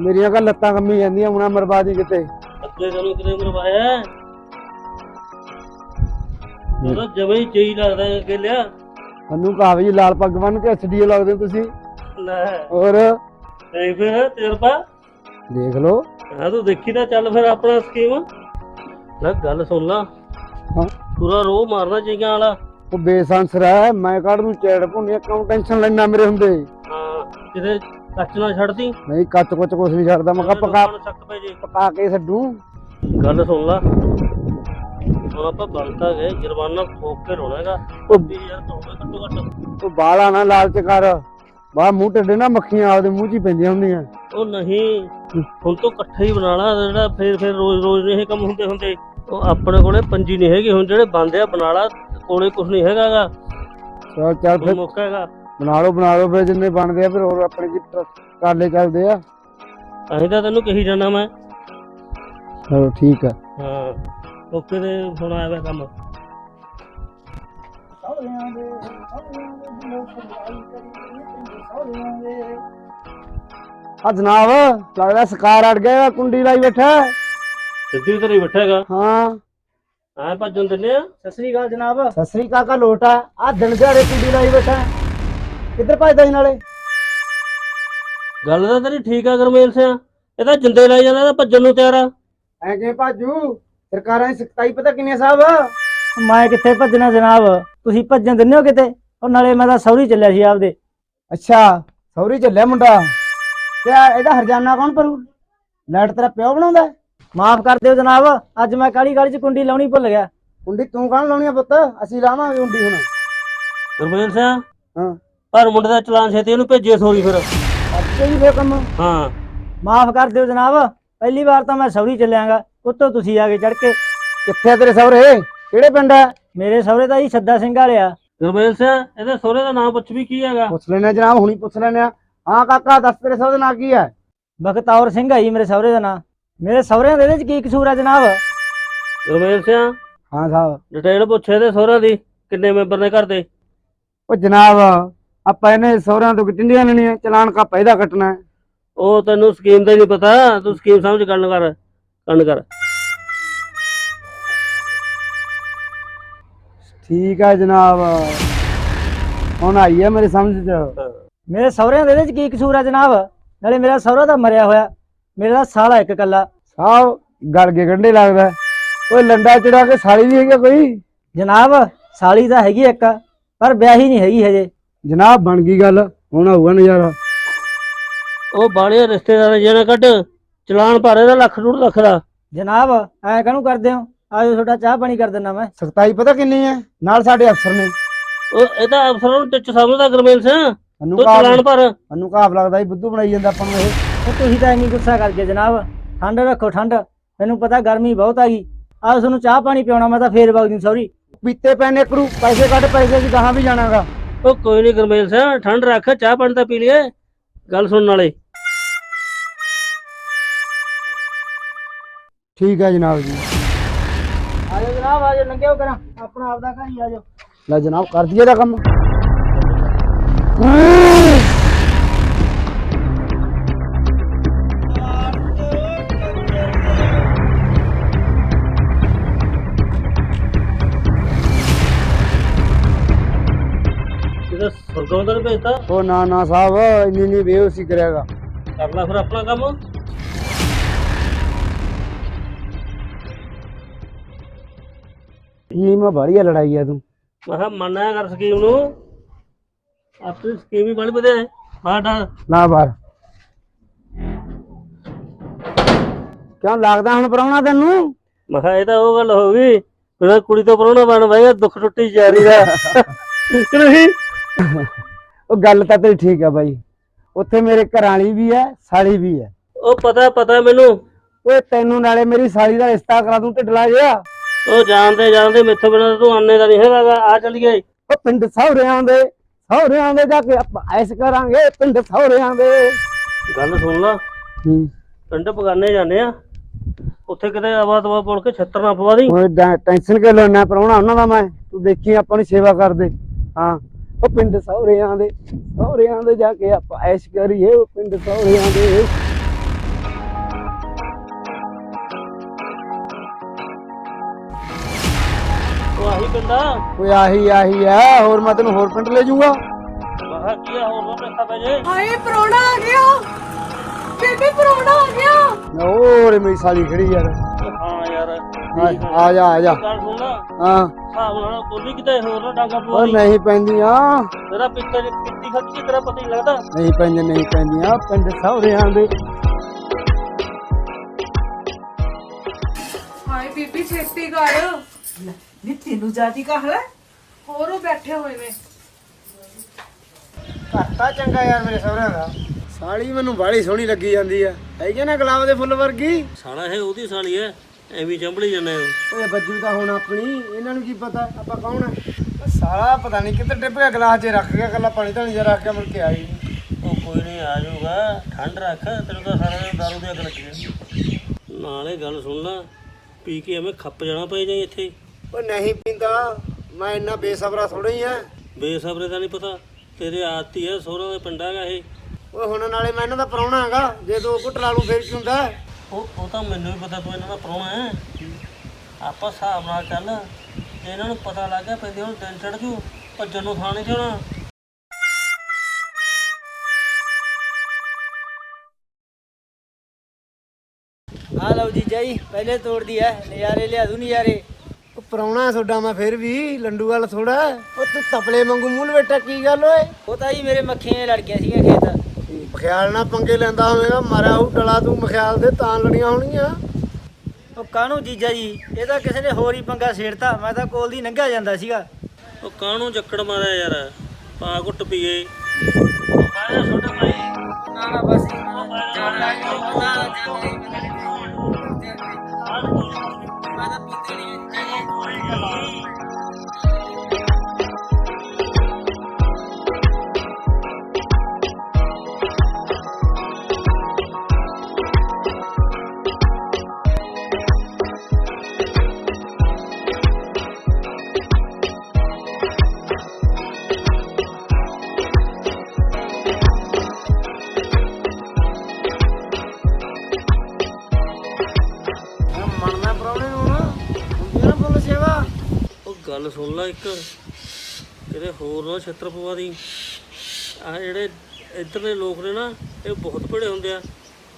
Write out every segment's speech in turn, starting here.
ਮੇਰੀਆਂ ਕਾ ਲੱਤਾਂ ਕੰਮੀ ਜਾਂਦੀਆਂ ਹੁਣ ਮਰਬਾਦੀ ਕਿਤੇ। ਅੱਗੇ ਕਨੂੰ ਕਿਤੇ ਮਰਵਾਇਆ ਉਹਦਾ ਜਮੇ ਹੀ ਚੇਈ ਲੱਗਦਾ ਅੱਗੇ ਲਿਆ ਮੈਨੂੰ ਕਹਾਵੇ ਜੀ ਲਾਲ ਪੱਗ ਬੰਨ ਕੇ ਐਸਡੀਓ ਲੱਗਦੇ ਹੋ ਤੁਸੀਂ। ਲੈ। ਹੋਰ? ਤੇ ਫਿਰ ਤਜਰਬਾ ਦੇਖ ਲਓ। ਹਾਂ ਤੂੰ ਦੇਖੀ ਤਾਂ ਚੱਲ ਫਿਰ ਆਪਣਾ ਸਕੀਮ ਲੈ ਗੱਲ ਸੁਣ ਲਾ। ਹਾਂ। ਪੂਰਾ ਰੋਹ ਮਾਰਨਾ ਚਾਹੀਦਾ ਵਾਲਾ। ਉਹ ਬੇਸੰਸਰ ਹੈ ਮੈਂ ਕੱਢ ਨੂੰ ਚੈੜ ਭੁੰਨੀ ਕਿਉਂ ਟੈਨਸ਼ਨ ਲੈਣਾ ਮੇਰੇ ਹੁੰਦੇ। ਹਾਂ ਕਿਤੇ ਕੱਚ ਨਾ ਛੱਡਦੀ ਨਹੀਂ ਕੱਚ ਕੁੱਚ ਕੁਛ ਨਹੀਂ ਛੱਡਦਾ। ਮੈਂ ਕਿਹਾ ਪਕਾ ਪੈ ਜੇ। ਪਕਾ ਕੇ ਛੱਡੂ। ਗੱਲ ਸੁਣ ਲਾ। ਹੁਣ ਆਪਾਂ ਬਣਤਾ ਗਏ ਜੁਰਮਾਨਾ ਠੋਕ ਕੇ ਰੋਣਾਗਾ ਉਹ 20000 ਤੋਂ ਹੋਵੇ ਘੱਟੋ ਘੱਟ। ਉਹ ਬਾਲਾ ਨਾ ਲਾਲਚ ਕਰ। ਬਾ ਮੂੰਹ ਟੱਡੇ ਨਾ ਮੱਖੀਆਂ ਆਪਦੇ ਮੂੰਹ 'ਚ ਹੀ ਪੈਂਦੀਆਂ ਹੁੰਦੀਆਂ। ਉਹ ਨਹੀਂ। ਹੁਣ ਤੋਂ ਇਕੱਠਾ ਹੀ ਬਣਾ ਲਾ ਜਿਹੜਾ ਫੇਰ ਫੇਰ ਰੋਜ਼ ਰੋਜ਼ ਇਹ ਕੰਮ ਹੁੰਦੇ ਹੁੰਦੇ। ਉਹ ਆਪਣੇ ਕੋਲੇ ਪੰਜੀ ਨਹੀਂ ਹੈਗੀ ਹੁਣ ਜਿਹੜੇ ਬੰਦੇ ਆ ਬਣਾ ਲਾ ਕੋਲੇ ਕੁਝ ਨਹੀਂ ਹੈਗਾਗਾ। ਚਲ ਚੱਲ ਫਿਰ ਮੌਕਾ ਹੈਗਾ। ਬਣਾ ਲਓ ਬਣਾ ਲਓ ਫਿਰ ਜਿੰਨੇ ਬਣਦੇ ਆ ਫਿਰ ਹੋਰ ਆਪਣੇ ਕੀ ਕਾਲੇ ਚੱਲਦੇ ਆ। ਅਸੀਂ ਤਾਂ ਤੈਨੂੰ ਕਹੀ ਜਾਣਾ ਮੈਂ। ਚਲੋ ਠੀਕ ਆ। ਹਾਂ ਓਕੇ ਤੇ ਹੁਣ ਆਇਆ ਵਾ ਕੰਮ। ਆ ਜਨਾਬ ਲੱਗਦਾ ਸਕਾਰ ਅੜ ਗਿਆ ਕੁੰਡੀ ਲਾਈ ਬੈਠਾ। ਸਿੱਧੀ ਉਧਰ ਹੀ ਬੈਠਾ ਹੈਗਾ ਹਾਂ। ਐ ਭੱਜਣ ਦਿੰਨੇ ਆ। ਸਤਿ ਸ੍ਰੀ ਅਕਾਲ ਜਨਾਬ। ਸਤਿ ਸ੍ਰੀ ਅਕਾਲ ਕਾ ਲੋਟਾ। ਆ ਦਿਨ ਦਿਹਾੜੇ ਕੁੰਡੀ ਲਾਈ ਬੈਠਾ। ਕਿੱਧਰ ਭੱਜਦਾ ਸੀ ਨਾਲੇ? ਗੱਲ ਤਾਂ ਤੇਰੀ ਠੀਕ ਆ ਗਰਮੇਲ ਸਿਆ ਇਹ ਤਾਂ ਜਿੰਦੇ ਲਾਈ ਜਾਂਦਾ ਤਾਂ ਭੱਜਣ ਨੂੰ ਤਿਆਰ ਆ। ਐ ਕਿਵੇਂ ਭਾਜੂ? ਸਰਕਾਰਾਂ ਦੀ ਸਖਤਾਈ ਪਤਾ ਕਿੰਨੀ ਆ ਸਾਹਿਬ ਮੈਂ ਕਿੱਥੇ ਭੱਜਣਾ ਜਨਾਬ? ਤੁਸੀਂ ਭੱਜਣ ਦਿੰਦੇ ਹੋ ਕਿਤੇ? ਉਹ ਨਾਲੇ ਮੈਂ ਤਾਂ ਸੌਰੀ ਚੱਲਿਆ ਸੀ ਆਪਦੇ। ਅੱਛਾ ਸੌਰੀ ਚੱਲਿਆ ਮੁੰਡਾ। ਤੇ ਆ ਇਹਦਾ ਹਰਜਾਨਾ ਕੌਣ ਭਰੂ? ਲੈਟ ਤੇਰਾ ਪਿਓ ਬਣਾਉਂਦਾ? ਹੈ? ਮਾਫ ਕਰ ਦਿਓ ਜਨਾਬ ਅੱਜ ਮੈਂ ਕਾਲੀ ਕਾਲੀ ਚ ਕੁੰਡੀ ਲਾਉਣੀ ਭੁੱਲ ਗਿਆ। ਕੁੰਡੀ ਤੂੰ ਕਾਹਨ ਲਾਉਣੀ ਆ ਪੁੱਤ? ਅਸੀਂ ਲਾਵਾਂਗੇ ਕੁੰਡੀ ਹੁਣ। ਗਰਮੇਲ ਸਿਆ ਹਾਂ। ਪਰ ਮੁੰਡੇ ਦਾ ਚਲਾਨ ਛੇਤੀ ਉਹਨੂੰ ਭੇਜੀਏ ਸੋਰੀ ਫਿਰ। ਅੱਛੇ ਹੀ ਫੇਰ ਕੰਮ। ਹਾਂ। ਮਾਫ ਕਰ ਦਿਓ ਜਨਾਬ ਪਹਿਲੀ ਵਾਰ ਤਾਂ ਮੈਂ ਸੌਰੀ ਚੱਲਿਆਗਾ ਉੱਤੋਂ ਤੁਸੀਂ ਆ ਕੇ ਚੜ ਕੇ। ਕਿੱਥੇ ਆ ਤੇਰੇ ਸਹੁਰੇ? ਕਿਹੜੇ ਪਿੰਡ ਆ? ਮੇਰੇ ਸਹੁਰੇ ਦਾ ਹੀ ਸੱਦਾ ਸਿੰਘ ਵਾਲਿਆ ਗਰਮੇਲ ਸਿਆ ਇਹਦੇ ਸਹੁਰੇ ਦਾ ਨਾਮ ਪੁੱਛ ਵੀ ਕੀ ਹੈਗਾ? ਪੁੱਛ ਲੈਣਾ ਜਨਾਬ ਹੁਣੀ ਪੁੱਛ ਲੈਣੇ ਆ। ਹਾਂ ਕਾਕਾ ਦੱਸ ਤੇਰੇ ਸਹੁਰੇ ਨਾਂ ਕੀ ਹੈ? ਬਖਤੌਰ ਸਿੰਘ ਹੈ ਜੀ ਮੇਰੇ ਸਹੁਰੇ ਦਾ ਨਾਂ। ਮੇਰੇ ਸਹੁਰਿਆਂ ਦੇ ਇਹਦੇ ਚ ਕੀ ਕਸੂਰ ਆ ਜਨਾਬ? ਗਰਮੇਲ ਸਿਆ ਹਾਂ ਸਾਹਿਬ। ਡਿਟੇਲ ਪੁੱਛੇ ਤੇ ਸਹੁਰਿਆਂ ਦੀ ਕਿੰਨੇ ਮੈਂਬਰ ਨੇ ਘਰ ਦੇ? ਉਹ ਜਨਾਬ ਆਪਾਂ ਇਹਨੇ ਸਹੁਰਿਆਂ ਤੋਂ ਟਿੰਡੀਆਂ ਲੈਣੀਆਂ ਚਲਾਨ ਕਾ ਪੈਦਾ ਕੱਟਣਾ ਹੈ। ਉਹ ਤੈਨੂੰ ਸਕੀਮ ਦਾ ਹੀ ਨਹੀਂ ਪਤਾ ਤੂੰ ਸਕੀਮ ਸਮਝ ਗੱਲ ਕਰ ਕੰਨ ਕਰ। ਠੀਕ ਹੈ ਜਨਾਬ। ਹੁਣ ਆਈ ਹੈ ਮੇਰੇ ਸਮਝ ਚ। ਮੇਰੇ ਸਹੁਰਿਆਂ ਦੇ ਇਹਦੇ ਚ ਕੀ ਕਸੂਰ ਆ ਜਨਾਬ? ਨਾਲੇ ਮੇਰਾ ਸਹੁਰਾ ਤਾਂ ਮਰਿਆ ਹੋਇਆ। ਮੇਰਾ ਸਾਲਾ ਇੱਕ ਕੱਲਾ ਸਾਹਿਬ ਗਲ ਕੇ ਗੰਢੇ ਲੱਗਦਾ ਹੈ। ਓਏ ਲੰਡਾ ਚੜਾ ਕੇ ਸਾਲੀ ਵੀ ਹੈਗਾ ਕੋਈ? ਜਨਾਬ ਸਾਲੀ ਤਾਂ ਹੈਗੀ ਇੱਕ ਪਰ ਵਿਆਹੀ ਨਹੀਂ ਹੈਗੀ ਹਜੇ। ਜਨਾਬ ਬਣ ਗਈ ਗੱਲ ਹੁਣ ਆਊਗਾ ਨਜ਼ਾਰਾ। ਉਹ ਬਾਲੇ ਰਿਸ਼ਤੇਦਾਰ ਜਿਹੜਾ ਕੱਢ ਚਲਾਨ ਭਰੇ ਦਾ ਲੱਖ ਡੂਢ ਲੱਖ ਦਾ। ਜਨਾਬ ਐ ਕਾਹਨੂੰ ਕਰਦੇ ਹੋ? ਆਜੋ ਤੁਹਾਡਾ ਚਾਹ ਪਾਣੀ ਕਰ ਦਿੰਦਾ ਮੈਂ। ਸਖਤਾਈ ਪਤਾ ਕਿੰਨੀ ਹੈ? ਨਾਲ ਸਾਡੇ ਅਫਸਰ ਨੇ। ਉਹ ਇਹਦਾ ਅਫਸਰਾਂ ਨੂੰ ਟਿੱਚ ਸਮਝਦਾ ਗਰਮੇਲ ਸਿੰਘ। ਤੂੰ ਚਲਾਨ ਭਰ। ਮੈਨੂੰ ਕਾਬ ਲੱਗਦਾ ਸੀ ਬੁੱਧੂ ਬਣਾਈ ਜਾਂਦਾ ਆਪਾਂ ਨੂੰ ਇਹ। ਉਹ ਤੁਸੀਂ ਤਾਂ ਇੰਨੀ ਗੁੱਸਾ ਕਰ ਗਏ ਜਨਾਬ ਠੰਡ ਰੱਖੋ ਠੰਡ। ਮੈਨੂੰ ਪਤਾ ਗਰਮੀ ਬਹੁਤ ਆ ਗਈ। ਆਹ ਤੁਹਾਨੂੰ ਚਾਹ ਪਾਣੀ ਪਿਆਉਣਾ ਮੈਂ ਤਾਂ ਫੇਰ ਵਗਦੀ ਸੌਰੀ ਪੀਤੇ ਪੈਨੇ ਕਰੂ ਪੈਸੇ ਕੱਢ ਪੈਸੇ ਅਸੀਂ ਗਾਹਾਂ ਵੀ ਜਾਣਾਗਾ। ਉਹ ਕੋਈ ਨਹੀਂ ਗਰਮੇਲ ਸਿੰਘ ਠੰਡ ਰੱਖ ਚਾਹ ਪਾਣੀ ਤਾਂ ਪੀ ਲਈਏ। ਗੱਲ ਸੁਣਨ ਵਾਲੇ। ਠੀਕ ਹੈ ਜਨਾਬ ਜੀ। ਆਜੋ ਜਨਾਬ ਆਜੋ ਲੰਘਿਓ ਕਰਾਂ। ਆਪਣਾ ਆਪਦਾ ਘਰ ਹੀ ਆਜੋ। ਲੈ ਜਨਾਬ ਕਰ ਦਈਏ ਦਾ ਕੰਮ। ਭੇਜਤਾ? ਉਹ ਨਾ ਨਾ ਸਾਹਿਬ ਇੰਨੀ ਨਹੀਂ ਬੇਹੋਸੀ ਕਰਿਆਗਾ। ਕਰ ਲੈ ਫਿਰ ਆਪਣਾ ਕੰਮ। ਇੰਨੀ ਮੈਂ ਬੜੀ ਲੜਾਈ ਆ ਤੂੰ। ਮੈਂ ਕਿਹਾ ਮੰਨਿਆ ਕਰ ਸਕੀਮ ਨੂੰ। ਆਪਣੀ ਸਕੀਮ ਹੀ ਬੜੀ ਵਧੀਆ ਹੈ। ਬਾਡਾ ਨਾ ਬਾਹਰ। ਕਿਉਂ ਲੱਗਦਾ ਹੁਣ ਪਰਾਉਣਾ ਤੈਨੂੰ? ਮੈਂ ਕਿਹਾ ਇਹ ਤਾਂ ਉਹ ਗੱਲ ਹੋ ਗਈ। ਜਿਹੜਾ ਕੁੜੀ ਤੋਂ ਪਰੋਣਾ ਬਣ ਬੈਗਾ ਦੁੱਖ ਟੁੱਟੀ ਜਾਰੀ ਦਾ ਕਿ ਨਹੀਂ? ਉਹ ਗੱਲ ਤਾਂ ਤੇਰੀ ਠੀਕ ਆ ਬਾਈ। ਉੱਥੇ ਮੇਰੇ ਘਰ ਵਾਲੀ ਵੀ ਹੈ ਸਾਲੀ ਵੀ ਹੈ ਉਹ ਪਤਾ ਪਤਾ ਮੈਨੂੰ। ਓਏ ਤੈਨੂੰ ਨਾਲੇ ਮੇਰੀ ਸਾਲੀ ਦਾ ਰਿਸ਼ਤਾ ਕਰਾ ਦੂੰ ਢਿੱਡਲਾ ਜਿਹਾ। ਉਹ ਜਾਣਦੇ ਜਾਣਦੇ ਮੈਥੋਂ ਬਿਨਾਂ ਤਾਂ ਤੂੰ ਆਨੇ ਦਾ ਨਹੀਂ ਹੈਗਾ ਆ ਚੱਲ ਗਏ। ਉਹ ਪਿੰਡ ਸਹੁਰਿਆਂ ਦੇ ਸਹੁਰਿਆਂ ਦੇ ਜਾ ਕੇ ਆਪਾਂ ਐਸ ਕਰਾਂਗੇ ਪਿੰਡ ਸਹੁਰਿਆਂ ਦੇ। ਗੱਲ ਸੁਣ ਲਾ। ਹੂੰ। ਪਿੰਡ ਬਗਾਨੇ ਜਾਂਦੇ ਆ। ਉੱਥੇ ਕਿਤੇ ਆਵਾ ਤਵਾ ਪੁੱਲ ਕੇ ਛੱਤਰ ਨਾ ਪਵਾ ਦੀ ਓਏ ਟੈਨਸ਼ਨ ਕਿ ਲੈਣਾ ਪਰਾਉਣਾ ਉਹਨਾਂ ਦਾ ਮੈਂ। ਤੂੰ ਦੇਖੀ ਆਪਾਂ ਨੂੰ ਸੇਵਾ ਕਰਦੇ। ਹਾਂ। ਉਹ ਪਿੰਡ ਸੌਰਿਆਂ ਦੇ ਸੌਰਿਆਂ ਦੇ ਜਾ ਕੇ ਆਪਾਂ ਐਸ਼ ਕਰੀਏ ਉਹ ਪਿੰਡ ਸੌਰਿਆਂ ਦੇ। ਕੋਈ ਆਹੀ ਆਹੀ ਹੈ ਹੋਰ ਮੈਂ ਤੈਨੂੰ ਹੋਰ ਪਿੰਡ ਲੈ ਜਾਊਗਾ। ਵਾਹ ਕੀ ਆ ਹੋਰ ਪੈਸਾ ਆ ਗਿਆ। ਬੇਬੀ ਪਰੋਣਾ ਆ ਗਿਆ। ਹੋਰ ਮੇਰੀ ਸਾਲੀ ਖੜੀ ਯਾਰ। ਹਾਂ ਯਾਰ। ਆ- ਆ ਜਾ ਆ ਜਾ ਗੱਲ ਸੁਣ ਲਾ। ਹਾਂ। ਹਿਸਾਬ ਨਾਲ ਕੋਲੀ ਕਿਤੇ ਹੋਰ ਨਾ ਡਾਂਗਾ ਓ ਪਵਾ ਲਈ ਨਹੀਂ ਪੈਂਦੀਆਂ। ਤੇਰਾ ਪਿੱਤੇ ਦੀ ਪਿੱਤੀ ਖੱਤੀ ਤੇਰਾ ਪਤਾ ਹੀ ਨੀ ਲੱਗਦਾ। ਨਹੀਂ ਪੈਂਦੀਆਂ ਨਹੀਂ ਪੈਂਦੀਆਂ। ਪਿੰਡ ਸਹੁਰਿਆਂ ਦੇ। ਹਾਏ ਬੀਬੀ ਛੇਤੀ ਕਰ। ਨੀ ਤੈਨੂੰ ਜਾਤੀ ਕਹਲਾ ਹੋਰ ਉਹ ਬੈਠੇ ਹੋਏ ਨੇ। ਘੱਟਾ ਚੰਗਾ ਯਾਰ ਮੇਰੇ ਸਹੁਰਿਆਂ ਦਾ। ਸਾਲੀ ਮੈਨੂੰ ਬਾੜੀ ਸੋਹਣੀ ਲੱਗੀ ਜਾਂਦੀ ਆ। ਹੈਗੀ ਨਾ ਗੁਲਾਬ ਦੇ ਫੁੱਲ ਵਰਗੀ? ਸਾਲਾ ਇਹ ਉਹਦੀ ਸਾਲੀ ਐ ਐਵੇਂ ਚੰਬੜੀ ਜਾਂਦੇ ਆ। ਓਏ ਬੱਜੂ ਤਾਂ ਹੁਣ ਆਪਣੀ ਇਹਨਾਂ ਨੂੰ ਕੀ ਪਤਾ ਆਪਾਂ ਕੌਣ ਆ? ਸਾਲਾ ਪਤਾ ਨਹੀਂ ਕਿੱਧਰ ਡਿੱਪ ਗਿਆ ਗਲਾਸ 'ਚ ਰੱਖ ਗਿਆ ਕੱਲਾ ਪਾਣੀ ਧਾਣੀ ਜਿਹਾ ਰੱਖ ਕੇ ਮੁੜ ਕੇ ਆਈ ਉਹ ਕੋਈ ਨਹੀਂ ਆ ਜਾਊਗਾ ਠੰਡ ਰੱਖ ਤੈਨੂੰ ਤਾਂ ਸਾਰਾ ਦਿਨ ਦਾਰੂ ਦੀ ਅੱਗ ਲੱਗੀ ਰਹਿੰਦੀ ਨਾਲੇ ਗੱਲ ਸੁਣ ਲਾ ਪੀ ਕੇ ਐਵੇਂ ਖੱਪ ਜਾਣਾ ਪਏ ਜਾਈ ਇੱਥੇ। ਓ ਨਹੀਂ ਪੀਂਦਾ ਮੈਂ ਇੰਨਾ ਬੇਸਬਰਾ ਥੋੜਾ ਹੀ ਆ। ਬੇਸਬਰੇ ਦਾ ਨਹੀਂ ਪਤਾ ਤੇਰੇ ਆਦਤੀ ਐ ਸੋਹਰਾਂ ਦੇ ਪਿੰਡਾ ਹੈਗਾ ਇਹ। ਓਏ ਹੁਣ ਨਾਲੇ ਮੈਂ ਇਹਨਾਂ ਦਾ ਪਰੌਣਾ ਹੈਗਾ ਜੇ ਦੋ ਘੁੱਟ ਲਾ ਲੂ ਫੇਰ ਕੀ ਹੁੰਦਾ? ਉਹ ਉਹ ਤਾਂ ਮੈਨੂੰ ਵੀ ਪਤਾ ਤੂੰ ਇਹਨਾਂ ਦਾ ਪ੍ਰਾਹੁਣਾ ਹੈ। ਆਪਾਂ ਹਿਸਾਬ ਨਾਲ ਚੱਲ ਜੇ ਇਹਨਾਂ ਨੂੰ ਪਤਾ ਲੱਗ ਗਿਆ ਪੈਂਦੇ ਹੁਣ ਦਿਨ ਚੜ ਜੂ ਭੱਜਣ ਨੂੰ ਥਾਂ ਨਹੀਂ ਜਾਣਾ ਆ ਲਓ ਜੀਜਾ ਜੀ ਪਹਿਲੇ ਤੋੜਦੀ ਐ ਨਜ਼ਾਰੇ ਲਿਆ ਦੂ ਨਜ਼ਾਰੇ। ਉਹ ਪਰੌਣਾ ਤੁਹਾਡਾ ਮੈਂ ਫੇਰ ਵੀ ਲੰਡੂ ਵਾਲ ਥੋੜਾ ਉਹ ਤੂੰ ਤਪਲੇ ਵਾਂਗੂ ਮੂੰਹ ਲਵੇਟਾ ਕੀ ਗੱਲ ਓਏ? ਉਹ ਤਾਂ ਜੀ ਮੇਰੇ ਮੱਖੀਆਂ ਲੜ ਗਈਆਂ ਸੀਗੀਆਂ ਖੇਤ। ਮਖਿਆਲ ਨਾਲ ਪੰਗੇ ਲੈਂਦਾ ਹੋਵੇਗਾ ਮਾਰਿਆ ਉਹ ਡਲਾ ਤੂੰ ਮਖਿਆਲ ਦੇ ਤਾਂ ਲੜੀਆਂ ਹੋਣਗੀਆਂ। ਉਹ ਕਾਹਨੂੰ ਜੀਜਾ ਜੀ? ਇਹ ਤਾਂ ਕਿਸੇ ਨੇ ਹੋਰ ਹੀ ਪੰਗਾ ਛੇੜਤਾ ਮੈਂ ਤਾਂ ਕੋਲ ਦੀ ਲੰਘਿਆ ਜਾਂਦਾ ਸੀਗਾ। ਉਹ ਕਾਹਨੂੰ ਚੱਕੜ ਮਾਰਿਆ ਯਾਰ? ਪਾ ਘੁੱਟ ਪੀਏ। ਬਾਹਰ ਛੋਟਾ ਭਾਈ। ਨਾ ਨਾ ਬਸ ਜਾਣਾ ਮੈਂ ਤਾਂ ਪੀਤੇ ਨਹੀਂ ਮੈਂ ਫੁੱਲ ਸੇਵਾ। ਉਹ ਗੱਲ ਸੁਣ ਲੈ ਇੱਕ। ਕਿਤੇ ਹੋਰ ਨਾ ਛੱਤਰ ਪਵਾ ਦੀ। ਆ ਜਿਹੜੇ ਇੱਧਰ ਦੇ ਲੋਕ ਨੇ ਨਾ ਇਹ ਬਹੁਤ ਭੜੇ ਹੁੰਦੇ ਆ।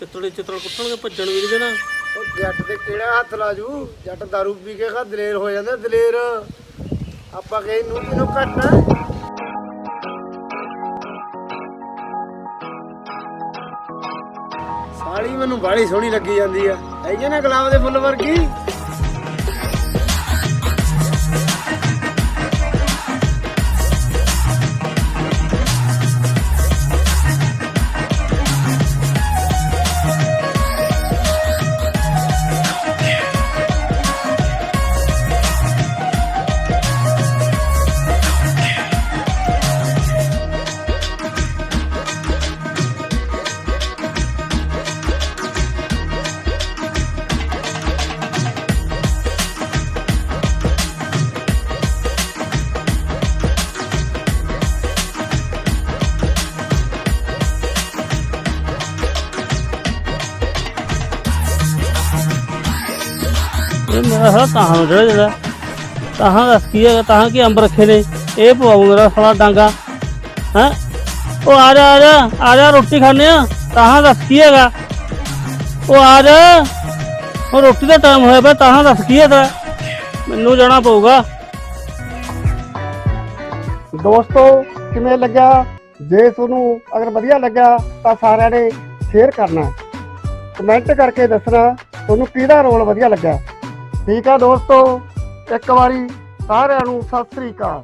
ਚਿੱਤੜੇ ਚਿੱਤੜ ਕੁੱਟਣਗੇ ਭੱਜਣ ਵੀ ਨਹੀਂ ਦੇਣਾ। ਉਹ ਜੱਟ ਦੇ ਕਿਹੜਾ ਹੱਥ ਲਾਜੂ? ਜੱਟ ਦਾਰੂ ਪੀ ਕੇ ਖਾ ਦਲੇਰ ਹੋ ਜਾਂਦੇ ਦਲੇਰ। ਆਪਾਂ ਕਹੇ ਨੂੰ ਕਿਨੂੰ ਘਟਣਾ ਸਾਲੀ ਮੈਨੂੰ ਬਾੜੀ ਸੋਹਣੀ ਲੱਗੀ ਜਾਂਦੀ ਆ। ਹੈਗੀ ਨਾ ਗੁਲਾਬ ਦੇ ਫੁੱਲ ਵਰਗੀ? ਇਹ ਮੇਰਾ ਸਾਲਾ ਤਾਹਾਂ ਨੂੰ ਜਿਹੜਾ ਜਿਹੜਾ। ਤਾਹਾਂ ਦੱਸ ਕੀ ਹੈਗਾ, ਤਾਹਾਂ ਕੀ ਅੰਬ ਰੱਖੇ ਨੇ? ਇਹ ਪਵਾਉ ਮੇਰਾ ਸਾਲਾ ਡਾਂਗਾ। ਹੈ? ਉਹ ਆ ਜਾ ਆ ਜਾ ਆ ਜਾ, ਰੋਟੀ ਖਾਣੇ ਆ ਤਾਹਾਂ ਦੱਸ ਕੀ ਹੈਗਾ? ਉਹ ਆ ਜਾ। ਉਹ ਰੋਟੀ ਦਾ ਟਾਈਮ ਹੋਇਆ ਪਿਆ, ਤਾਹਾਂ ਦੱਸ ਕੀ ਹੈਗਾ ਮੈਨੂੰ ਜਾਣਾ ਪਊਗਾ। ਦੋਸਤੋ, ਕਿਵੇਂ ਲੱਗਾ ਜੇ ਤੁਹਾਨੂੰ ਅਗਰ ਵਧੀਆ ਲੱਗਾ ਤਾਂ ਸਾਰਿਆਂ ਨੇ ਸ਼ੇਅਰ ਕਰਨਾ। ਕਮੈਂਟ ਕਰਕੇ ਦੱਸਣਾ, ਤੁਹਾਨੂੰ ਕਿਹਦਾ ਰੋਲ ਵਧੀਆ ਲੱਗਾ ਠੀਕ ਆ ਦੋਸਤੋ ਇੱਕ ਵਾਰੀ ਸਾਰਿਆਂ ਨੂੰ ਸਤਿ ਸ੍ਰੀ ਅਕਾਲ।